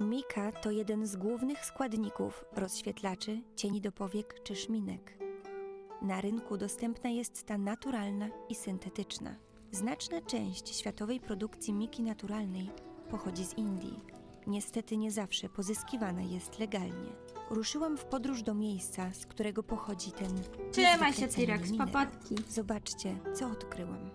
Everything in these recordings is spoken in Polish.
Mika to jeden z głównych składników rozświetlaczy, cieni do powiek czy szminek. Na rynku dostępna jest ta naturalna i syntetyczna. Znaczna część światowej produkcji Miki naturalnej pochodzi z Indii. Niestety nie zawsze pozyskiwana jest legalnie. Ruszyłam w podróż do miejsca, z którego pochodzi ten Trzymaj niezwykle się, cenny T-Rex, minerał. papatki. Zobaczcie, co odkryłam.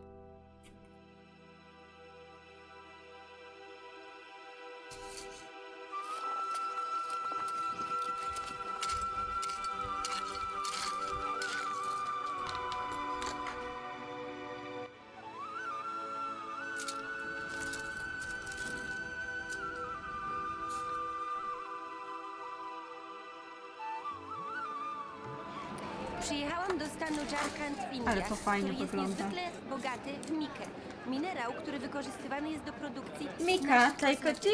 Przyjechałam do stanu Jharkhand w Indiach, Ale to fajnie który jest wygląda. niezwykle bogaty w mikę. Minerał, który wykorzystywany jest do produkcji Mika, naszych take a kosmetyków.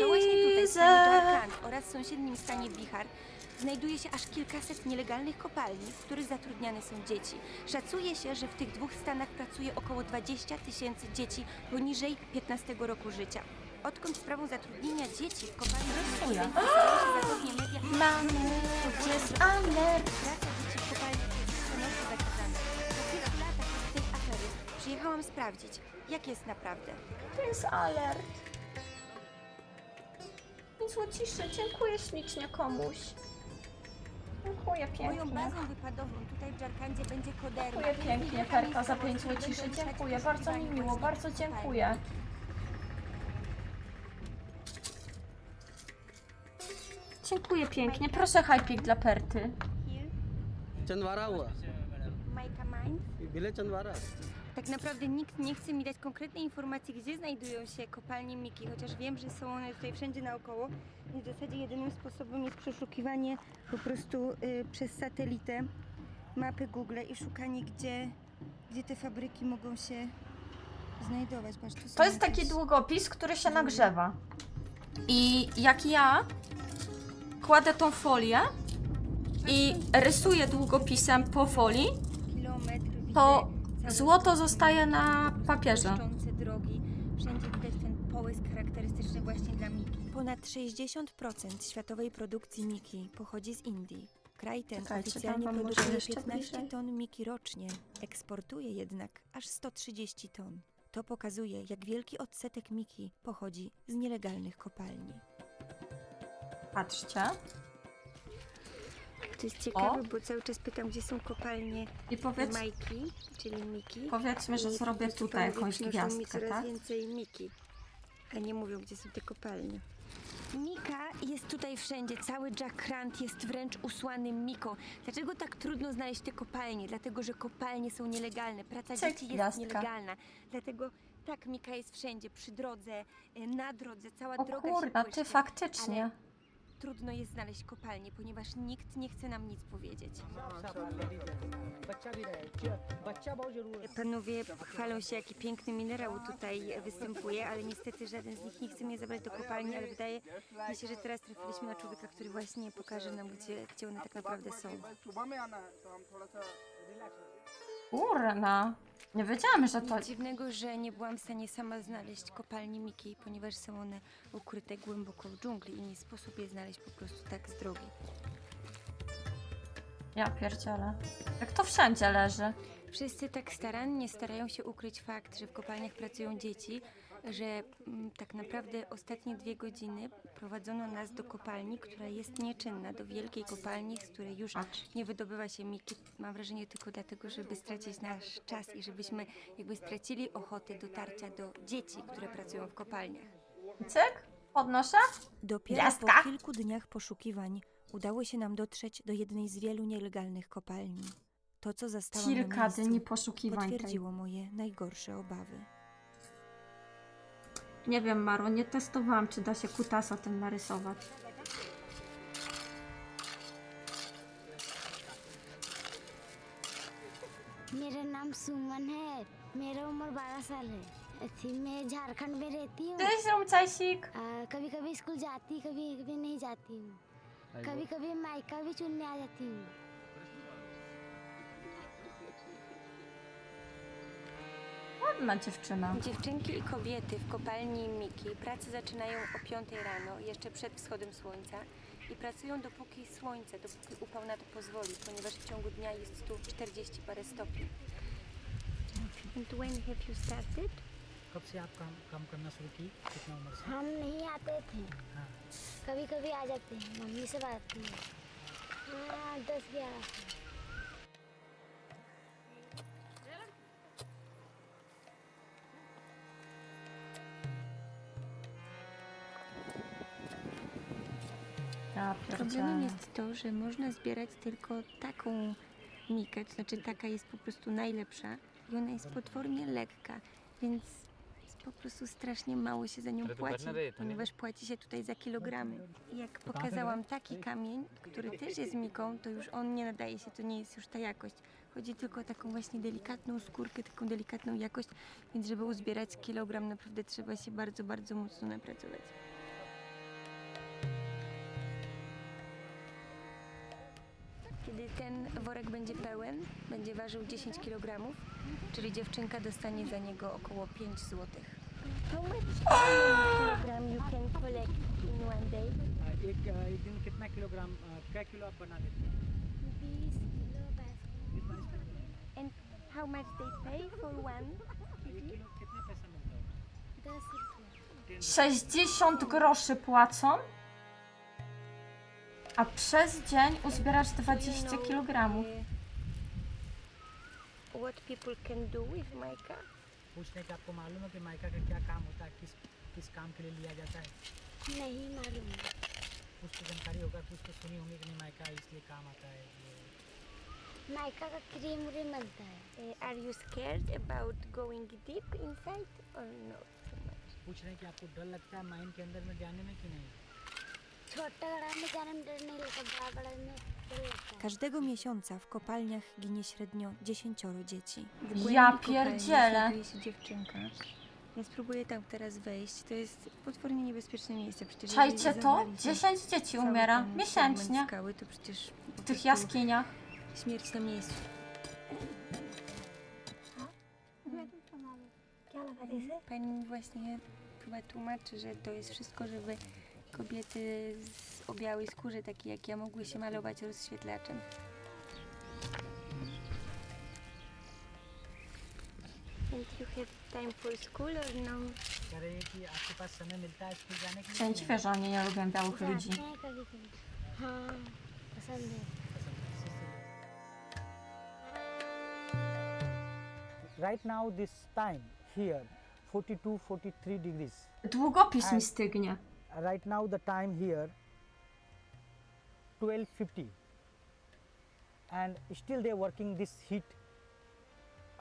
To właśnie tutaj w stanie teaser. Jharkhand oraz w sąsiednim stanie Bihar znajduje się aż kilkaset nielegalnych kopalni, w których zatrudniane są dzieci. Szacuje się, że w tych dwóch stanach pracuje około 20 tysięcy dzieci poniżej 15 roku życia. Odkąd sprawą zatrudnienia dzieci w kopalni Mamy, gdzie jest alert? Przyjechałam sprawdzić, jak jest naprawdę. To jest alert. Złociszy, dziękuję ślicznie komuś. Dziękuję Moją pięknie. bazą wypadową tutaj w Dżarkandzie będzie koderma. Dziękuję pięknie, Perka, za pięć złociszy. Dziękuję, bardzo mi miło, bardzo dziękuję. Dziękuję pięknie. Proszę hajpik dla Perty. Here, Chandwara hua. Maika Mines. ये village tak naprawdę nikt nie chce mi dać konkretnej informacji, gdzie znajdują się kopalnie Miki, chociaż wiem, że są one tutaj wszędzie naokoło. I w zasadzie jedynym sposobem jest przeszukiwanie po prostu y, przez satelitę mapy Google i szukanie, gdzie, gdzie te fabryki mogą się znajdować. Patrz, są To jest taki długopis, który się nagrzewa. I jak ja kładę tą folię i rysuję długopisem po folii, kilometr widzę to złoto zostaje na papierze. błyszczące drogi. Wszędzie widać ten połysk charakterystyczny właśnie dla Miki. Ponad 60% światowej produkcji Miki pochodzi z Indii. Kraj ten Czekajcie, oficjalnie tam wam może produkuje jeszcze 15 bliżej. ton Miki rocznie, eksportuje jednak aż 130 ton. To pokazuje, jak wielki odsetek Miki pochodzi z nielegalnych kopalni. Patrzcie. To jest ciekawe, O. bo cały czas pytam, gdzie są kopalnie I powiedz, Majki, czyli Miki. powiedzmy, że I zrobię po tutaj jakąś przynoszą mi gwiazdkę, coraz tak? więcej Miki, a nie mówią, gdzie są te kopalnie. Mika jest tutaj wszędzie, cały Jackrant jest wręcz usłany Miką. Dlaczego tak trudno znaleźć te kopalnie? Dlatego, że kopalnie są nielegalne, praca Cyk, dzieci jest gwiazdka. nielegalna. Dlatego tak, Mika jest wszędzie, przy drodze, e, na drodze, cała O droga kurna, się ty błyszczy. faktycznie trudno jest znaleźć kopalnię, ponieważ nikt nie chce nam nic powiedzieć. Panowie chwalą się, jaki piękny minerał tutaj występuje, ale niestety żaden z nich nie chce mnie zabrać do kopalni, ale wydaje mi się, że teraz trafiliśmy na człowieka, który właśnie pokaże nam, gdzie, gdzie one tak naprawdę są. Kurna. Nie wiedziałam, że to... Nic dziwnego, że nie byłam w stanie sama znaleźć kopalni Miki, ponieważ są one ukryte głęboko w dżungli i nie sposób je znaleźć po prostu tak z drogi. Ja pierdzielę. Jak to wszędzie leży. Wszyscy tak starannie starają się ukryć fakt, że w kopalniach pracują dzieci, że mm, tak naprawdę ostatnie dwie godziny prowadzono nas do kopalni, która jest nieczynna, do wielkiej kopalni, z której już nie wydobywa się miki. Mam wrażenie tylko dlatego, żeby stracić nasz czas i żebyśmy jakby stracili ochotę dotarcia do dzieci, które pracują w kopalniach. Cyk, podnoszę. Dopiero Gwiazdka. po kilku dniach poszukiwań udało się nam dotrzeć do jednej z wielu nielegalnych kopalni. To, co zastałam na miejscu, dni poszukiwań. potwierdziło moje najgorsze obawy. Nie wiem, Maro, nie testowałam, czy da się kutasa tym narysować. मेरा नाम सुमन है मेरा उम्र बारह साल है थी मैं झारखंड में रहती हूँ Cześć, Rumcajsik! कभी कभी स्कूल जाती कभी कभी नहीं जाती हूँ कभी कभी मायका भी चुनने आ जाती हूँ ładna dziewczyna. Dziewczynki i kobiety w kopalni Miki pracę zaczynają o 5 rano, jeszcze przed wschodem słońca i pracują dopóki słońce, dopóki upał na to pozwoli, ponieważ w ciągu dnia jest tu 40 parę stopni. And when have you started? कब से आप काम काम करना शुरू की कितना उम्र से हम नहीं आते थे हाँ कभी कभी आ जाते हैं मम्मी से बात की हाँ दस ग्यारह Ja Problemem jest to, że można zbierać tylko taką mikę, to znaczy taka jest po prostu najlepsza i ona jest potwornie lekka, więc po prostu strasznie mało się za nią płaci, ponieważ płaci się tutaj za kilogramy. Jak pokazałam taki kamień, który też jest miką, to już on nie nadaje się, to nie jest już ta jakość. Chodzi tylko o taką właśnie delikatną skórkę, taką delikatną jakość, więc żeby uzbierać kilogram naprawdę trzeba się bardzo, bardzo mocno napracować. ten worek będzie pełen, będzie ważył 10 kg, czyli dziewczynka dostanie za niego około 5 zł. How much kilogram you can collect in one day? आ, एक आ, एक दिन कितना किलोग्राम आ, क्या किलो आप बना लेते हैं बीस किलो पैसा बीस बाईस kilo And how much they pay for one? एक किलो कितना पैसा मिलता होगा दस रुपये 60 groszy płacą, a przez dzień uzbierasz 20 kg. What people can do with mica? पूछने का आपको मालूम है कि माइका का क्या काम होता है किस किस काम के लिए लिया जाता है नहीं मालूम कुछ तो जानकारी होगा कुछ तो सुनी होंगी कि नहीं माइका इसलिए काम आता है ये माइका का क्रीम व्रीम बनता है Uh, are you scared about going deep inside or no? so much? पूछ रहे हैं कि आपको डर लगता है माइन के अंदर में जाने में कि नहीं Każdego miesiąca w kopalniach ginie średnio 10 dzieci. Ja pierdzielę. dziewczynka. Ja spróbuję tam teraz wejść. To jest potwornie niebezpieczne miejsce. Przecież Czajcie to? zawali się 10 dzieci umiera miesięcznie Skały, to przecież w tych jaskiniach. Śmierć na miejscu. Pani mi właśnie chyba tłumaczy, że to jest wszystko, żeby Kobiety z, o białej skórze, takie jak ja, mogły się malować rozświetlaczem. Szczęśliwe, że oni nie lubią białych ludzi. Right now this time here 42 43 degrees. Długopis mi stygnie. Right now, the time here, 12:50, and still they are working this heat.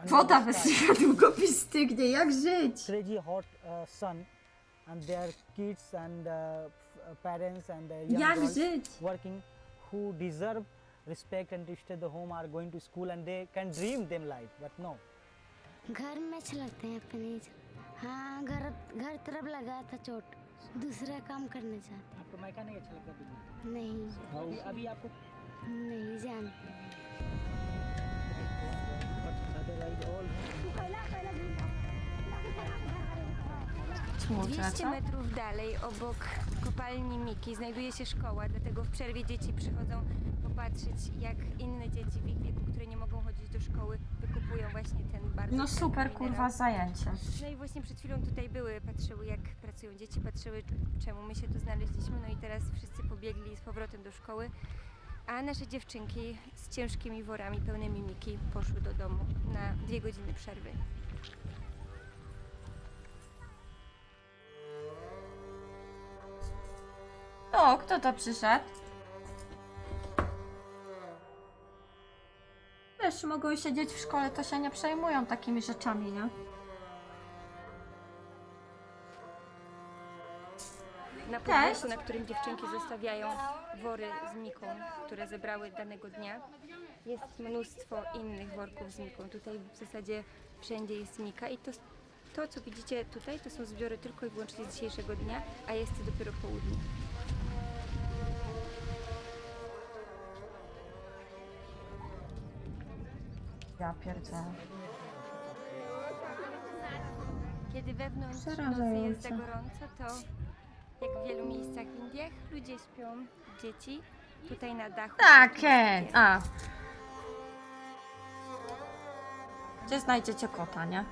under Woda the sky. wysycha, długopis stygnie. Jak żyć? Crazy hot uh, sun, and their kids and uh, f- uh, parents and uh, young Jak girls żyć? working who deserve respect and to stay the home are going to school and they can dream them life, but no. घर में चलाते हैं अपने हाँ घर घर तरफ लगा था चोट दूसरा काम करना चाहते हैं। आपको मायका नहीं अच्छा लगता बिल्कुल? नहीं। अभी अभी आपको? नहीं जानते all 200 metrów dalej, obok kopalni Miki, znajduje się szkoła, dlatego w przerwie dzieci przychodzą popatrzeć, jak inne dzieci w ich wieku, które nie mogą chodzić do szkoły, wykupują właśnie ten bardzo No super, kurwa, zajęcie. No i właśnie przed chwilą tutaj były, patrzyły jak pracują dzieci, patrzyły czemu my się tu znaleźliśmy, no i teraz wszyscy pobiegli z powrotem do szkoły, a nasze dziewczynki z ciężkimi worami pełnymi Miki poszły do domu na dwie godziny przerwy. O, kto to przyszedł? Wiesz, mogą siedzieć w szkole, to się nie przejmują takimi rzeczami, nie? Na podwórku, na którym dziewczynki zostawiają wory z miką, które zebrały danego dnia, jest mnóstwo innych worków z miką. Tutaj w zasadzie wszędzie jest mika i to, to co widzicie tutaj, to są zbiory tylko i wyłącznie z dzisiejszego dnia, a jest dopiero południe. Ja pierdzielę. Kiedy wewnątrz nocy jest za gorąco, to jak w wielu miejscach w Indiach ludzie śpią, dzieci, tutaj na dachu. Tak, takie- a. Gdzie znajdziecie kota, nie?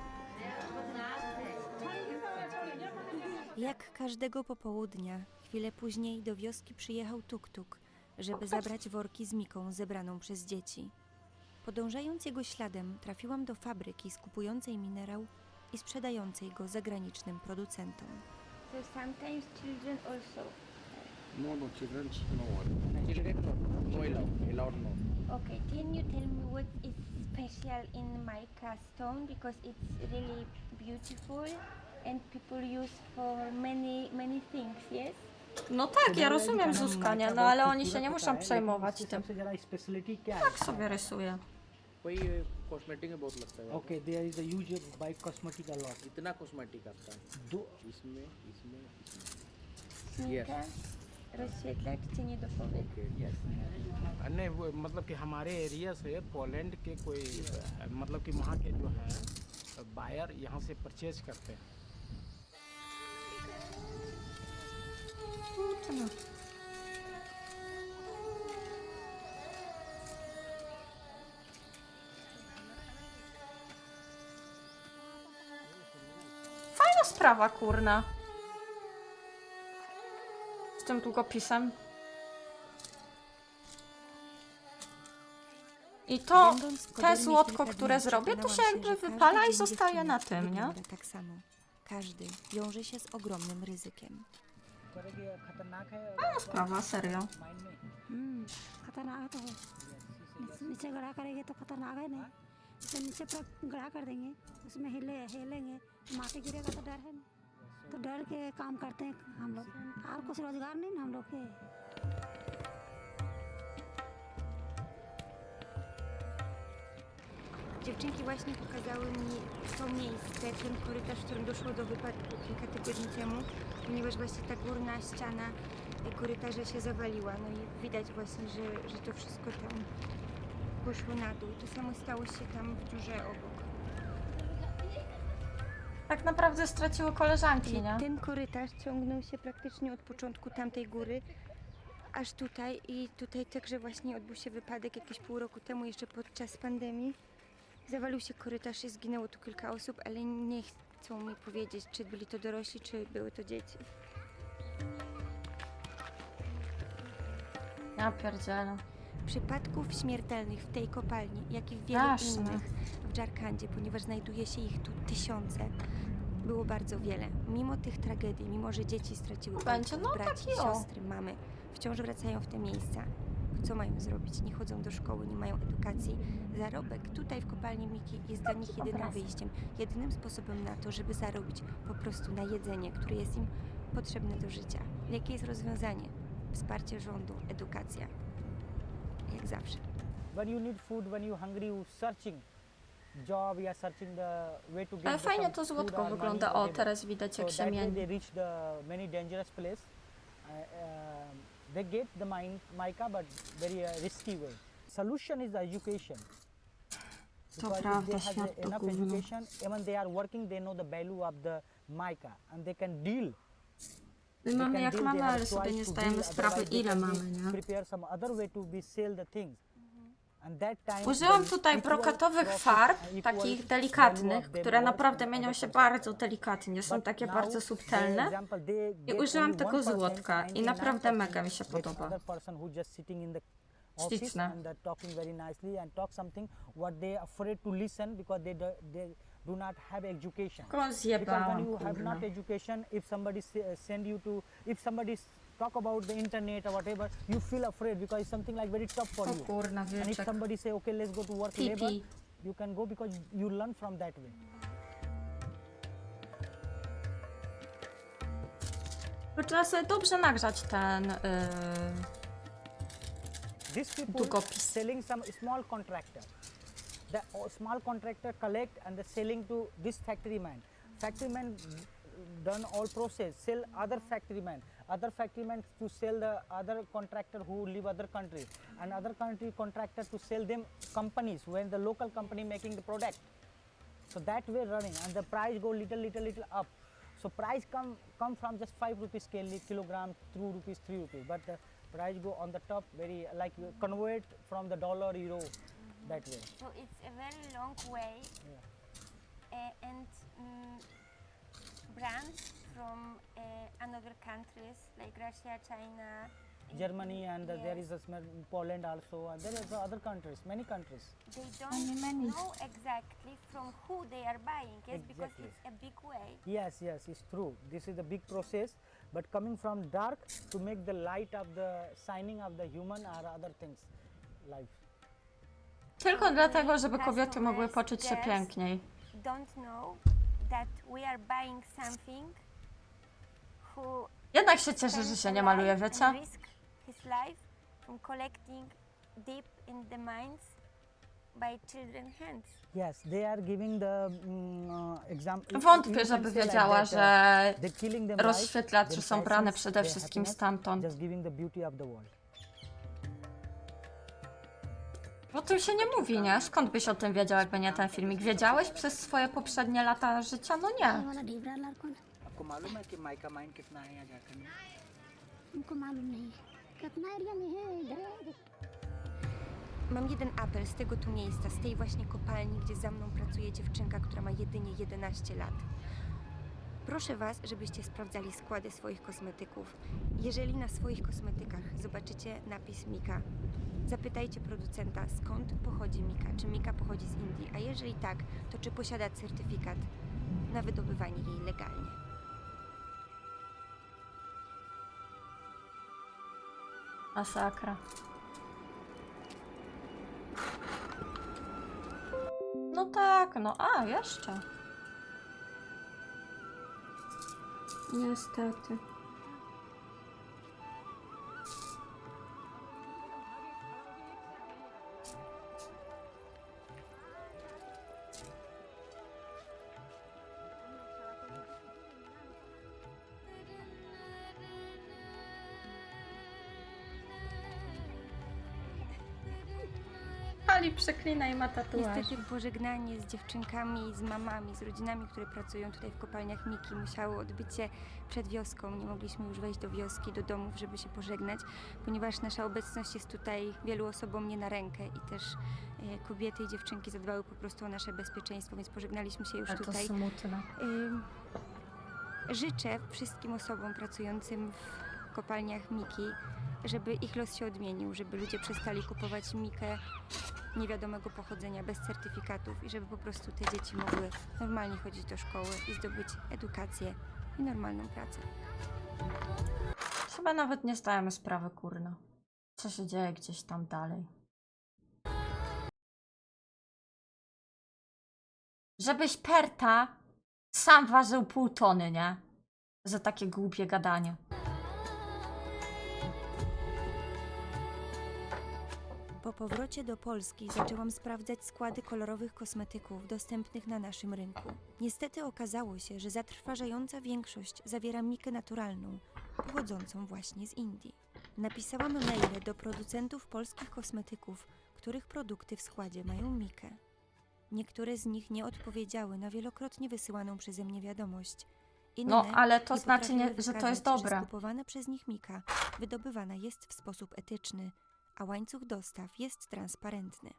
Jak każdego popołudnia, chwilę później do wioski przyjechał tuk-tuk, żeby zabrać worki z miką zebraną przez dzieci. Podążając jego śladem, trafiłam do fabryki skupującej minerał i sprzedającej go zagranicznym producentom. So sometimes children also. No, no, children no. Children no, no no. Okay, can you tell me what is special in mica stone because it's really beautiful and people use for many many things, yes? No tak, ja rozumiem Zuskania, no ale oni się nie muszą przejmować tym. Tak, tak sobie rysuję. वही कॉस्मेटिक में बहुत लगता है। Okay there is a use by cosmetic a lot इतना cosmetic आता है। दो इसमें इसमें इसमें। यस नहीं वो मतलब कि हमारे एरिया से पोलैंड के कोई मतलब कि वहाँ के जो है बायर यहाँ से परचेज करते हैं। sprawa, kurna. Z tym długopisem. I to, Będąc w te Kodernie złotko, kilka które dni, zrobię, to przekonałam się że jakby każdy wypala i dzień zostaje dziewczyny na tym, nie? wygląda tak samo. Każdy wiąże się z ogromnym ryzykiem. खतरनाक है Fajna sprawa, serio. Mind में हम्म खतरनाक तो है नीचे- नीचे गड़ा करेंगे तो खतरनाक है नहीं जैसे नीचे पर गड़ा कर देंगे उसमें हिले हिलेंगे तो माथे गिरेगा तो डर है ना तो डर के काम करते हैं हम लोग और कुछ रोजगार नहीं ना हम लोग के Dziewczynki właśnie pokazały mi to miejsce, ten korytarz, w którym doszło do wypadku kilka tygodni temu, ponieważ właśnie ta górna ściana e, korytarza się zawaliła. No i widać właśnie, że, że to wszystko tam poszło na dół. To samo stało się tam w dziurze obok. Tak naprawdę straciły koleżanki, nie? ten korytarz ciągnął się praktycznie od początku tamtej góry aż tutaj i tutaj także właśnie odbył się wypadek jakieś pół roku temu, jeszcze podczas pandemii. Zawalił się korytarz i zginęło tu kilka osób, ale nie chcą mi powiedzieć, czy byli to dorośli, czy były to dzieci. Ja pierdzielę. Przypadków śmiertelnych w tej kopalni, jak i w wielu innych w Dżarkandzie, ponieważ znajduje się ich tu tysiące, było bardzo wiele. Mimo tych tragedii, mimo że dzieci straciły Będzie, ojców, no braci, taki o. siostry, mamy, wciąż wracają w te miejsca. Co mają zrobić? Nie chodzą do szkoły, nie mają edukacji. Zarobek tutaj w kopalni Miki jest dla nich jedynym obraz. wyjściem, jedynym sposobem na to, żeby zarobić po prostu na jedzenie, które jest im potrzebne do życia. Jakie jest rozwiązanie? Wsparcie rządu, edukacja. Jak zawsze. when you need food when you hungry you searching job you are searching the way to get Ale the fajnie some to food złotko or money, wygląda. O, teraz widać so jak się that way they mieni. reach the many dangerous place uh, um, they get the mine, mica but very uh, risky way solution is the education To Because if prawda, they have świat to enough gówno. education even they are working they know the value of the mica and they can deal My mamy jak mamy, ale sobie nie zdajemy sprawy ile mamy, nie? time Użyłam tutaj brokatowych farb, takich delikatnych, które naprawdę mienią się bardzo delikatnie, są takie bardzo subtelne. I użyłam tego 1%, złotka i naprawdę 99% mega mi się podoba. Śliczne. And they're talking very nicely and talk something what they afraid to listen because they do, not have education. Because when you have not education, if somebody uh, send you to, if somebody talk about the internet or whatever, you feel afraid because it's something like very tough for you. And if somebody say, okay, let's go to work labor, you can go because you learn from that way. Sobie dobrze nagrzać ten... Yy... These people Długopis. selling some small contractor. The uh, small contractor collect and the selling to this factory man. Factory man done all process, sell other factory man. Other factory man to sell the other contractor who live other country. And other country contractor to sell them companies when the local company making the product. So that way running and the price go little little little up. So price come come from just five rupees kilogram, two rupees, three rupees. But the price go on the top very like convert from the dollar euro that way. So it's a very long way Yeah. uh, and mm, brands from uh, another countries like Russia, China, Germany and uh, there Yes. is a small Poland also and there is other countries, many countries. they don't know exactly from who they are buying, yes, because Exactly. it's a big way. Yes, yes, it's true. This is a big process, but coming from dark to make the light of the shining of the human or other things, life. Tylko dlatego, żeby kobiety mogły poczuć się piękniej. Jednak się cieszę, że się nie maluje, wiecie? mm, uh. Wątpię, żeby wiedziała, że killing them rozświetlacze są brane przede wszystkim stamtąd. O tym się nie mówi, nie? Skąd byś o tym wiedział, jakby nie ten filmik? Wiedziałeś przez swoje poprzednie lata życia? No nie. वाला ढीबरा लाल कौन आपको मालूम है कि mica mine कितना है यहाँ झारखंड में हमको मालूम नहीं है कितना एरिया में है इधर है Mam jeden apel z tego tu miejsca, z tej właśnie kopalni, gdzie za mną pracuje dziewczynka, która ma jedynie 11 lat. Proszę Was, żebyście sprawdzali składy swoich kosmetyków. Jeżeli na swoich kosmetykach zobaczycie napis Mika, zapytajcie producenta, skąd pochodzi Mika. Czy Mika pochodzi z Indii, a jeżeli tak, to czy posiada certyfikat na wydobywanie jej legalnie. Masakra. No tak, no a, jeszcze. Niestety. Ali przeklina i ma tatuaż. Niestety pożegnanie z dziewczynkami, z mamami, z rodzinami, które pracują tutaj w kopalniach Miki musiało odbyć się przed wioską. Nie mogliśmy już wejść do wioski, do domów, żeby się pożegnać, ponieważ nasza obecność jest tutaj wielu osobom nie na rękę i też e, kobiety i dziewczynki zadbały po prostu o nasze bezpieczeństwo, więc pożegnaliśmy się już A to tutaj. smutne. Ym, Życzę wszystkim osobom pracującym w kopalniach Miki, żeby ich los się odmienił, żeby ludzie przestali kupować Mikę niewiadomego pochodzenia bez certyfikatów i żeby po prostu te dzieci mogły normalnie chodzić do szkoły i zdobyć edukację i normalną pracę. Chyba nawet nie zdajemy sprawy, kurna. Co się dzieje gdzieś tam dalej. Żebyś Perta sam ważył pół tony, nie? Za takie głupie gadanie. Po powrocie do Polski zaczęłam sprawdzać składy kolorowych kosmetyków dostępnych na naszym rynku. Niestety okazało się, że zatrważająca większość zawiera mikę naturalną, pochodzącą właśnie z Indii. Napisałam maile do producentów polskich kosmetyków, których produkty w składzie mają mikę. Niektóre z nich nie odpowiedziały na wielokrotnie wysyłaną przeze mnie wiadomość. Inne No, ale to nie znaczy, nie, potrafiły że to jest dobre. Że skupowana przez nich mika wydobywana jest w sposób etyczny, a łańcuch dostaw jest transparentny.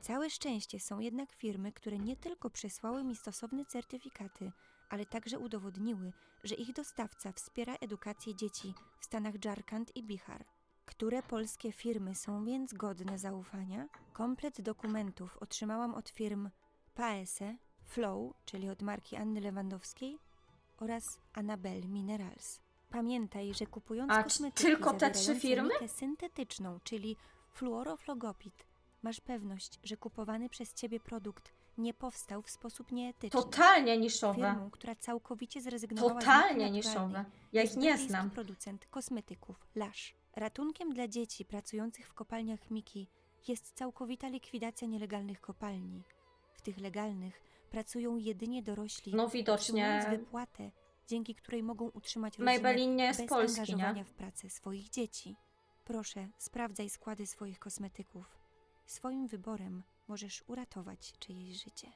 Całe szczęście są jednak firmy, które nie tylko przesłały mi stosowne certyfikaty, ale także udowodniły, że ich dostawca wspiera edukację dzieci w stanach Jharkhand i Bihar. Które polskie firmy są więc godne zaufania? Komplet dokumentów otrzymałam od firm Paese, Flow, czyli od marki Anny Lewandowskiej oraz Annabelle Minerals. Pamiętaj, że kupując A czy kosmetyki tylko te trzy firmy? mikę syntetyczną, czyli fluoroflogopid, masz pewność, że kupowany przez ciebie produkt nie powstał w sposób nieetyczny. Totalnie niszowe. Firmą, która całkowicie zrezygnowała Totalnie z miki naturalnej, niszowe. Ja ich jest nie brytyjski znam. producent kosmetyków Lush. Ratunkiem dla dzieci pracujących w kopalniach Miki jest całkowita likwidacja nielegalnych kopalni. W tych legalnych pracują jedynie dorośli, No widocznie otrzymując wypłatę, dzięki której mogą utrzymać rodzinę Maybelline nie jest bez polski, angażowania nie? w pracę swoich dzieci. Proszę, sprawdzaj składy swoich kosmetyków. Swoim wyborem możesz uratować czyjeś życie.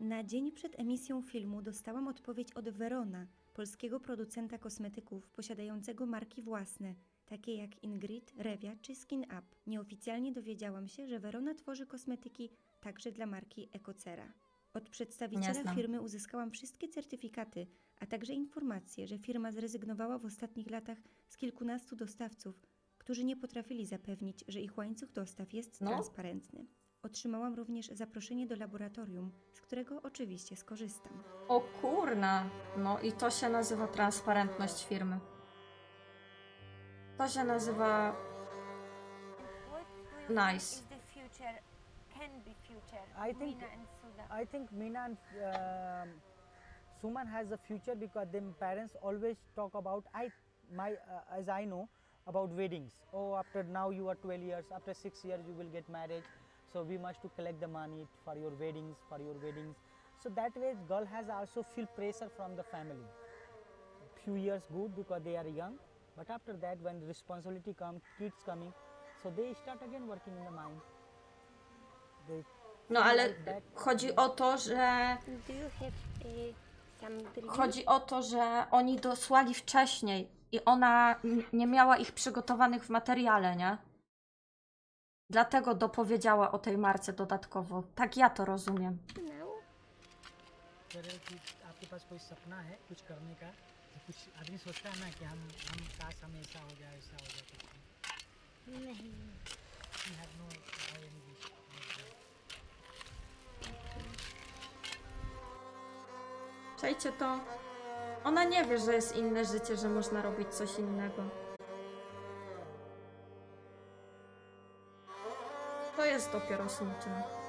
Na dzień przed emisją filmu dostałam odpowiedź od Verona, polskiego producenta kosmetyków posiadającego marki własne, takie jak Ingrid, Revia czy Skin Up. Nieoficjalnie dowiedziałam się, że Verona tworzy kosmetyki także dla marki Ecocera. Od przedstawiciela znam. firmy uzyskałam wszystkie certyfikaty, a także informacje, że firma zrezygnowała w ostatnich latach z kilkunastu dostawców, którzy nie potrafili zapewnić, że ich łańcuch dostaw jest No. transparentny. Otrzymałam również zaproszenie do laboratorium, z którego oczywiście skorzystam. O kurna. No i to się nazywa transparentność firmy. To się nazywa nice. I think I think Meena and um, Suman has a future because them parents always talk about I my uh, as I know about weddings. Oh, after now you are 12 years. After six years you will get married. So we must to collect the money for your weddings, for your weddings. So that way girl has also feel pressure from the family. Few years good because they are young, but after that when responsibility come, kids coming, so they start again working in the mine. They No ale chodzi o to, że Do you have uh, some drinks? chodzi o to, że oni dosłali wcześniej i ona n- nie miała ich przygotowanych w materiale, nie? Dlatego dopowiedziała o tej marce dodatkowo. Tak ja to rozumiem. No. कह रहे हो कि आपके पास कोई सपना है कुछ करने का तो कुछ आदमी सोचता है ना कि हम हम काश हम ऐसा हो जाए ऐसा हो जाए कुछ नहीं Czajcie to. Ona nie wie, że jest inne życie, że można robić coś innego. To jest dopiero smutne.